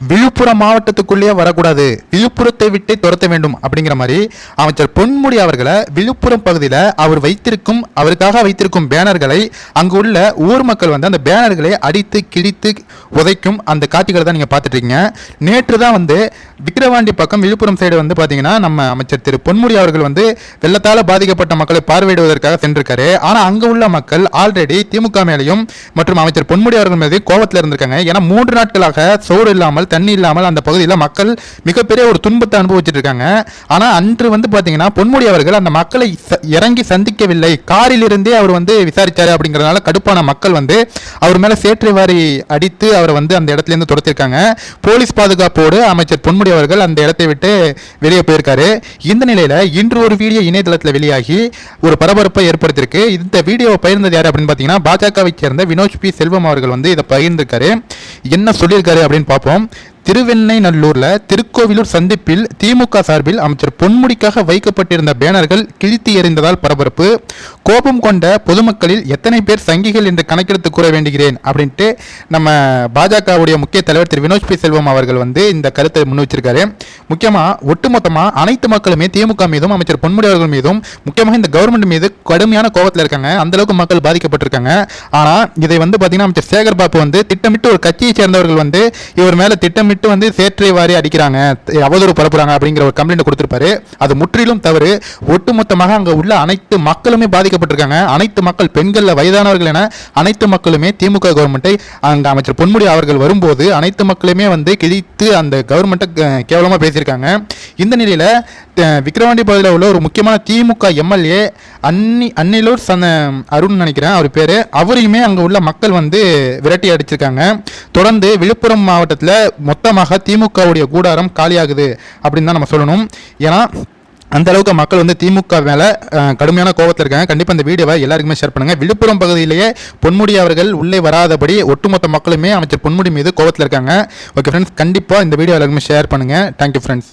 விழுப்புரம் மாவட்டத்துக்குள்ளேயே வரக்கூடாது. விழுப்புரத்தை விட்டு துரத்த வேண்டும் அப்படிங்கிற மாதிரி அமைச்சர் பொன்முடி அவர்களை விழுப்புரம் பகுதியில் அவர் வைத்திருக்கும் அவருக்காக வைத்திருக்கும் பேனர்களை அங்கு உள்ள ஊர் மக்கள் வந்து அந்த பேனர்களை அடித்து கிழித்து உதைக்கும் அந்த காட்சிகளை தான் நீங்கள் பார்த்துட்ருக்கீங்க நேற்று தான் வந்து விக்கிரவாண்டி பக்கம் விழுப்புரம் சைடு வந்து பார்த்தீங்கன்னா நம்ம அமைச்சர் திரு பொன்முடி அவர்கள் வந்து வெள்ளத்தால் பாதிக்கப்பட்ட மக்களை பார்வையிடுவதற்காக சென்றிருக்காரு. ஆனால் அங்கே உள்ள மக்கள் ஆல்ரெடி திமுக மேலேயும் மற்றும் அமைச்சர் பொன்முடி அவர்கள் மீது கோவத்தில் இருந்திருக்காங்க. ஏன்னா மூன்று நாட்களாக சோறு இல்லாமல் தண்ணி இல்லாமல் அந்த பகுதியில் மக்கள் மிகப்பெரிய ஒரு துன்பத்தை அனுபவிச்சுட்டு இருக்காங்க ஆனால் அன்று வந்து பார்த்தீங்கன்னா பொன்முடி அவர்கள் அந்த மக்களை ச- இறங்கி சந்திக்கவில்லை. காரிலிருந்தே அவர் வந்து விசாரித்தார் அப்படிங்கிறதுனால கடுப்பான மக்கள் வந்து அவர் மேலே சேற்றை வாரி அடித்து அவரை வந்து அந்த இடத்துல இருந்து துரத்திருக்காங்க. போலீஸ் பாதுகாப்போடு அமைச்சர் பொன்முடி அவர்கள் அந்த இடத்தை விட்டு வெளியே போயிருக்காரு. இந்த நிலையில் இன்று ஒரு வீடியோ இணையதளத்தில் வெளியாகி ஒரு பரபரப்பை ஏற்படுத்தியிருக்கு. இந்த வீடியோவை பகிர்ந்தது யார் அப்படின்னு பார்த்தீங்கன்னா பாஜகவை சேர்ந்த வினோஜ் பி. செல்வம் அவர்கள் வந்து இதை பகிர்ந்திருக்காரு. என்ன சொல்லியிருக்காரு அப்படின்னு பார்ப்போம். திருவெண்ணைநல்லூரில் திருக்கோவிலூர் சந்திப்பில் திமுக சார்பில் அமைச்சர் பொன்முடிக்காக வைக்கப்பட்டிருந்த பேனர்கள் கிழித்து எறிந்ததால் பரபரப்பு. கோபம் கொண்ட பொதுமக்களில் எத்தனை பேர் சங்கிகள் என்று கணக்கெடுத்து கூற வேண்டுகிறேன் அப்படின்ட்டு நம்ம பாஜகவுடைய முக்கிய தலைவர் திரு வினோஜ் பி. செல்வம் அவர்கள் வந்து இந்த கருத்தை முன் வச்சிருக்காரு. முக்கியமா ஒட்டுமொத்தமா அனைத்து மக்களுமே திமுக மீதும் அமைச்சர் பொன்முடி அவர்கள் மீதும் முக்கியமாக இந்த கவர்மெண்ட் மீது கடுமையான கோபத்தில் இருக்காங்க. அந்த அளவுக்கு மக்கள் பாதிக்கப்பட்டிருக்காங்க. ஆனா இதை வந்து பாத்தீங்கன்னா அமைச்சர் சேகர் பாபு வந்து திட்டமிட்டு ஒரு கட்சியை சேர்ந்தவர்கள் வந்து இவர் மேல திட்டமிட்டு வந்து சேற்றை வாரி அடிக்கிறாங்க. அவதூறு பரப்புறாங்க அப்படிங்கிற ஒரு கம்ப்ளைண்ட் கொடுத்துருப்பாரு. அது முற்றிலும் தவறு. ஒட்டுமொத்தமாக அங்க உள்ள அனைத்து மக்களுமே பாதிக்கப்பட்டிருக்காங்க. அனைத்து மக்கள் பெண்களில் வயதானவர்கள் என அனைத்து மக்களுமே திமுக கவர்மெண்ட்டை அந்த அமைச்சர் பொன்முடி அவர்கள் வரும்போது அனைத்து மக்களுமே வந்து கிழித்து அந்த கவர்மெண்ட்டை கேவலமாக பேசியிருக்காங்க. இந்த நிலையில விக்கிரவாண்டி பகுதியில் உள்ள ஒரு முக்கியமான திமுக எம்எல்ஏ அன்னி அன்னிலூர் சந்த அருண் நினைக்கிறேன் அவர் பேர். அவரையுமே அங்கே உள்ள மக்கள் வந்து விரட்டி அடிச்சிருக்காங்க. தொடர்ந்து விழுப்புரம் மாவட்டத்தில் மொத்தமாக திமுகவுடைய கூடாரம் காலியாகுது அப்படின்னு தான் நம்ம சொல்லணும். ஏன்னா அந்த அளவுக்கு மக்கள் வந்து திமுக மேலே கடுமையான கோபத்தில் இருக்காங்க. கண்டிப்பாக இந்த வீடியோவை எல்லாருக்குமே ஷேர் பண்ணுங்கள் விழுப்புரம் பகுதியிலேயே பொன்முடி அவர்கள் உள்ளே வராதபடி ஒட்டுமொத்த மக்களுமே அமைச்சர் பொன்முடி மீது கோபத்தில் இருக்காங்க. ஓகே ஃப்ரெண்ட்ஸ் கண்டிப்பாக இந்த வீடியோ எல்லாருக்குமே ஷேர் பண்ணுங்கள் தேங்க்யூ ஃப்ரெண்ட்ஸ்